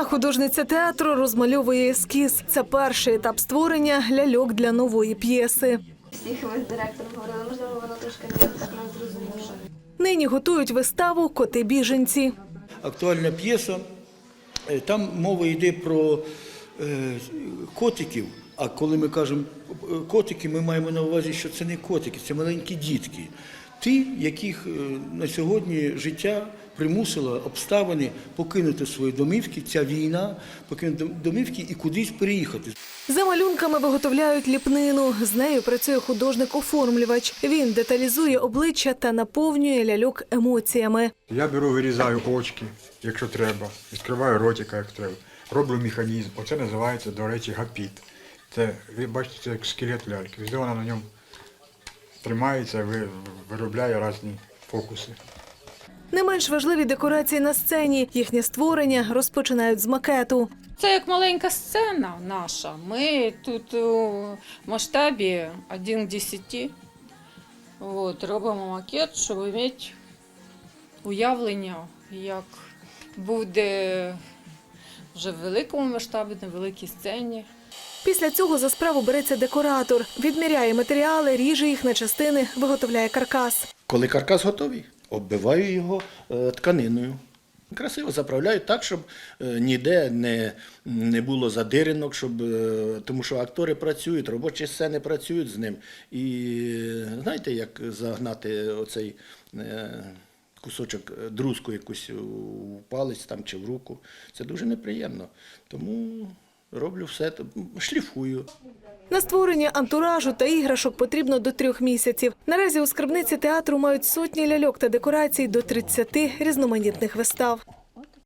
Юна художниця театру розмальовує ескіз. Це перший етап створення ляльок для нової п'єси. Всіх ви з директором говорили, можливо, вона трошки не так нас зрозуміла. Нині готують виставу Коти біженці. актуальна п'єса. Е, Там мова йде про е, котиків. А коли ми кажемо е, котики, ми маємо на увазі, що це не котики, це маленькі дітки. Ті, яких е, на сьогодні життя примусило обставини покинути свої домівки, ця війна, покинути домівки і кудись переїхати. За малюнками виготовляють ліпнину. З нею працює художник-оформлювач. Він деталізує обличчя та наповнює ляльок емоціями. Я беру, вирізаю очки, якщо треба, відкриваю ротика, як треба. Роблю механізм. Оце називається, до речі, гапіт. Це, ви бачите, це як скелет ляльки. Вона на ньому тримається, виробляє різні фокуси. Не менш важливі декорації на сцені. Їхнє створення розпочинають з макету. Це як маленька сцена наша. Ми тут у масштабі 1 к 10 от, робимо макет, щоб мати уявлення, як буде вже в великому масштабі, на великій сцені. Після цього за справу береться декоратор, відміряє матеріали, ріже їх на частини, виготовляє каркас. Коли каркас готовий, оббиваю його е, тканиною. Красиво заправляю так, щоб е, ніде не, не було задиринок, щоб, е, тому що актори працюють, робочі сцени працюють з ним. І знаєте, як загнати оцей кусочок друзку якусь у палець там, чи в руку. Це дуже неприємно. Тому роблю все, шліфую. На створення антуражу та іграшок потрібно до трьох місяців. Наразі у скарбниці театру мають сотні ляльок та декорацій до 30 різноманітних вистав.